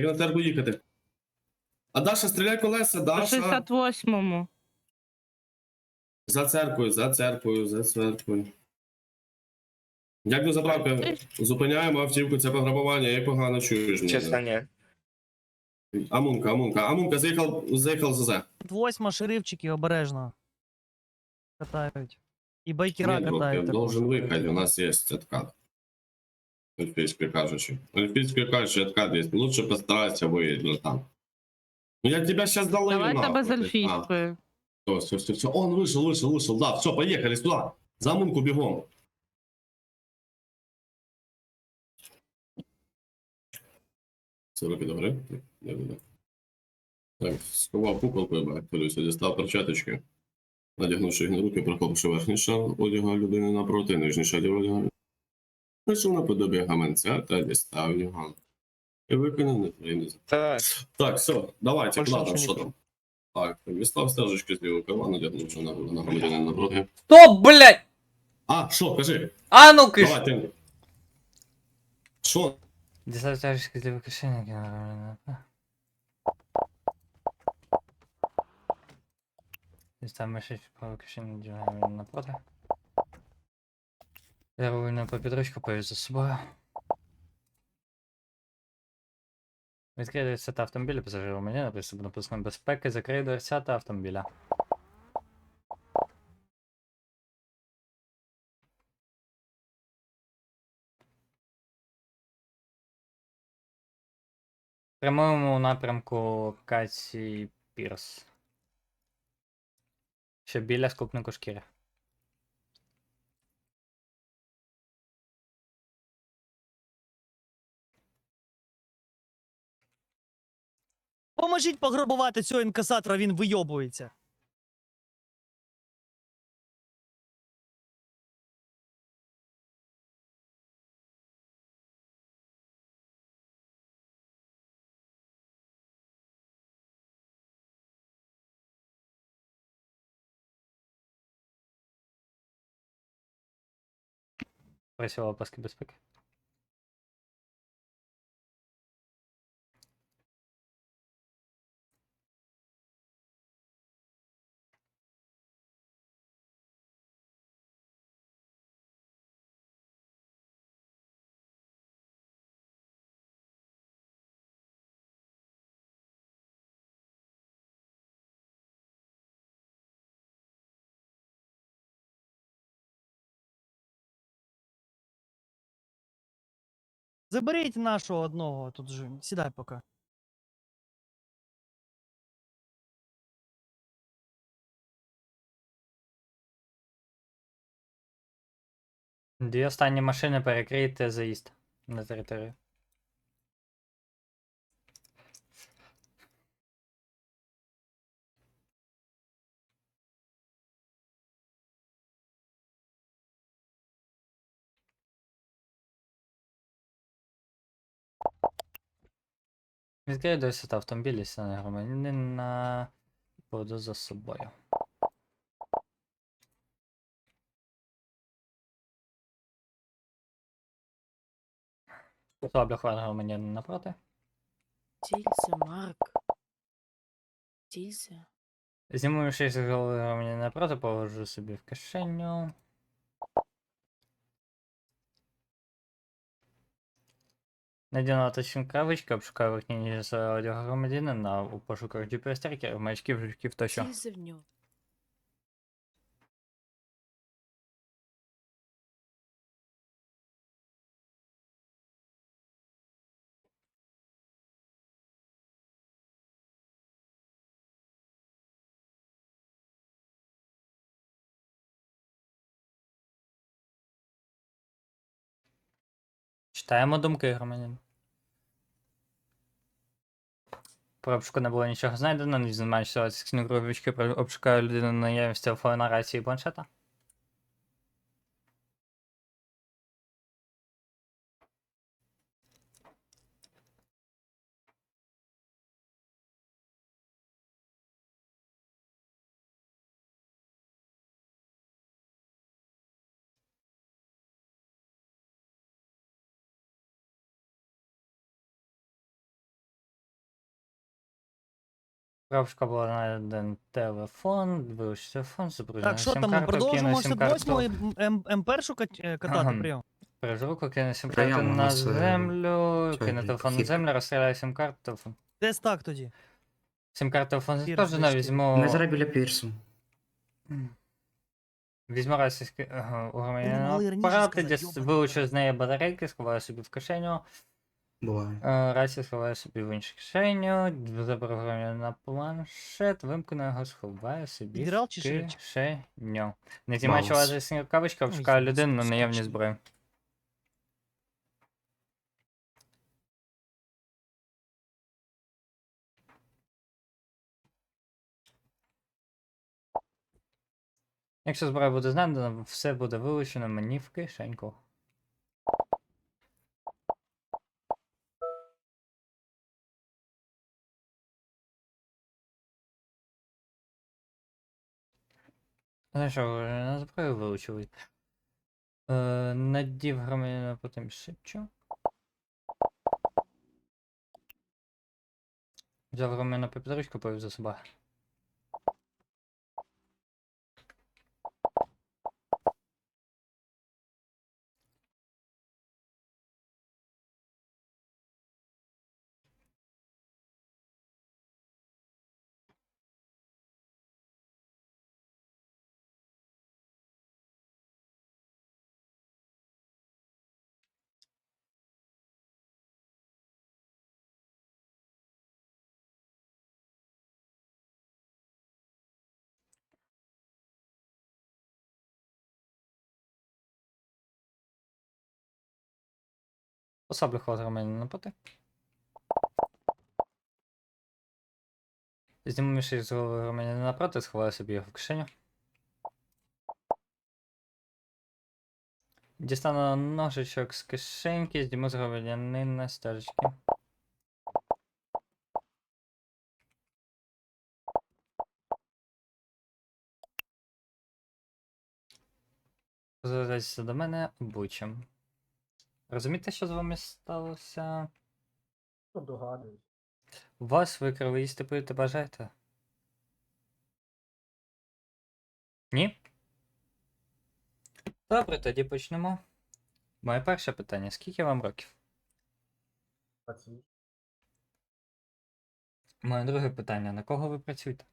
Як на церкву їхати. А Даша, стріляй колеса, По Даша. 68-му. За церквою, за церквою, за церквою. Як до заправки? Зупиняємо автівку, це пограбування, як погано чуєш мене. Чесно, ні. Амунка, Амунка. Амунка, заїхав, заїхав ЗЗ. Восьма шерифчики обережно. Катають. І байкера Ні, ну, катають. я також. должен виїхати, у нас є откат. Олимпийский кажучи. Олимпийский кажучи, откат есть. Лучше постарайся выехать ну, там. Ну я тебя сейчас дал Давайте без альфійської. Все, все, все, все. Он вышел, вышел, вышел. Да, все, поехали сюда. За Амунку бегом. Це руки добре? Не буде. Так, сховав куколку, я хвилююся, дістав перчаточки. Надягнувши їх на руки, прохопивши верхній шар одягу людини напроти, нижній шар одягу. Знайшов наподобі гаманця та дістав його. І виконав неприємний Та Так, все, давайте, ладно, що там. Так, дістав стежечки з лівого кармана, надягнувши на, на громадянина напроти. Стоп, блядь! А, що, кажи? А ну киш! Давай, ти. Що? Дістав тяжкі для викошення. Дістав мишечку викошенню діаграмі напроти. Левую на попідручку повіз за собою. Відкрий дверця та автомобіля, пасажиру мені на приступ до пускної безпеки, закрий дверця та автомобіля. Прямуємо у напрямку Каті Пірс. Ще біля скупнику шкіри. Поможіть пограбувати цього інкасатора, він вийобується. Просила паски безпеки. Заберіть нашого одного тут же. Сідай поки. Дві останні машини перекрийте заїзд на територію. Відкрий досить автомобілі сяне громадянина поведу за собою. Особля хвилин громадянина напроти. Тільце, Марк. Тільце. Зніму 6 голови громадянина напроти, положу собі в кишеню. Надіну точну кавичку, обшукаю верхній ніж одягу громадянина у пошуках GPS-трекерів, маячків, жучків тощо. Читаємо думки громадян. Про обшуку не було нічого знайдено, не знімаючи про обшукаю людину на наявність телефона, рації і планшета. Справка була на телефон, вилучити телефон, Так, що там, ми сім-карту. 68 М1 катати, Ага. прийом. Перед руку кине сім-карту Прийом на нас, е, землю, цей, кине телефон на хід. землю, розстріляє сім-карту, телефон. Десь так тоді. Сім-карту телефон Всі теж розлички. візьму. Ми зараз біля пірсу. Візьму російський ага, у мали громадянина раніше апарат, сказати, десь йобаний вилучу з неї батарейки, сховаю собі в кишеню, Буває. е, рацію сховаю собі в іншу кишеню, заберу громадянина планшет, вимкну його, сховаю собі Підрал в чи ширич? кишеню. Не знімаю Маус. чоловіча сніг кавичка, Ой, обшукаю людину на наявні скучно. зброї. Якщо зброя буде знайдена, все буде вилучено мені в кишеньку. Знаєш, що на зброю вилучили. Е, надів громадянина потім шипчу. Взяв громадянина по підручку, повів за собою. Посаблю ход громадянина поти. Зніму мішень з голови громадянина напроти, сховаю собі його в кишеню. Дістану ножичок з кишеньки, зніму з громадянина стежечки. Звертайтеся до мене обличчям. Розумієте, що з вами сталося? Ну, догадуюсь. Вас викрали їсти пити бажаєте? Ні? Добре, тоді почнемо. Моє перше питання: скільки вам років? Паці. Моє друге питання: на кого ви працюєте?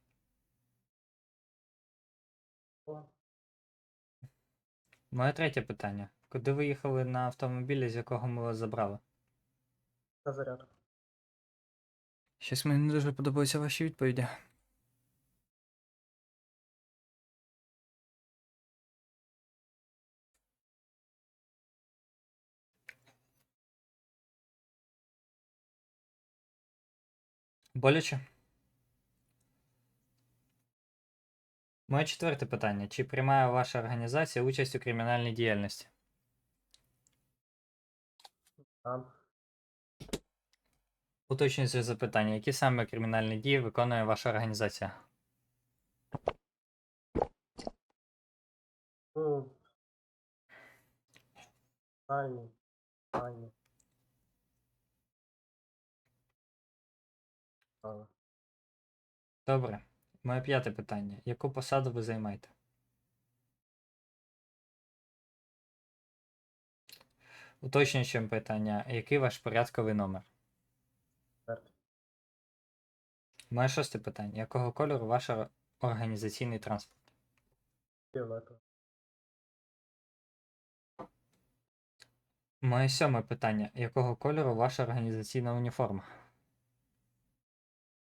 Моє третє питання: куди ви їхали на автомобілі, з якого ми вас забрали? на зарядку. Щось мені не дуже подобаються ваші відповіді. Боляче? Моє четверте питання. Чи приймає ваша організація участь у кримінальній діяльності? Уточнюється запитання, які саме кримінальні дії виконує ваша організація? Ну. Тайні. Тайні. Добре. Моє п'яте питання. Яку посаду ви займаєте? Уточнююче питання. Який ваш порядковий номер? четвертий. Моє шосте питання. Якого кольору ваш організаційний транспорт? Фіолетовий. Моє сьоме питання. Якого кольору ваша організаційна уніформа?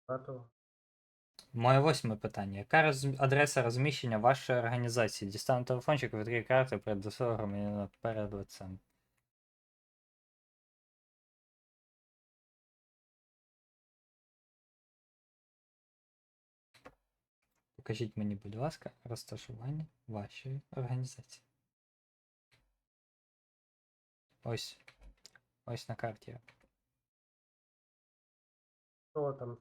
Фіолетовий. Моє восьме питання. Яка роз... адреса розміщення вашої організації? Дістану телефончик, відкрию карту перед громадянина перед лицем. Покажіть мені, будь ласка, розташування вашої організації. Ось. Ось на карті. Що там?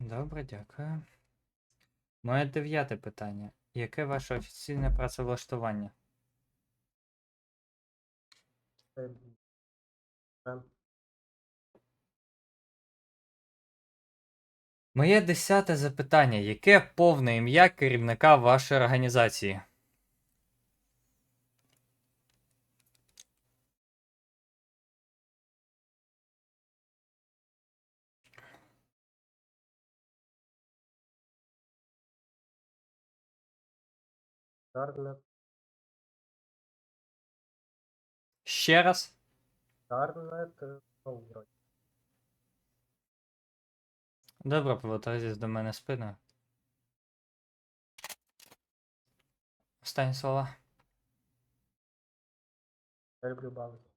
Добре, дякую. Моє дев'яте питання. Яке ваше офіційне працевлаштування? Моє десяте запитання. Яке повне ім'я керівника вашої організації? Гарнет, Ще раз. Е, ну. Добре, повертайтесь до мене спиною. Останні слова. Я люблю бавити.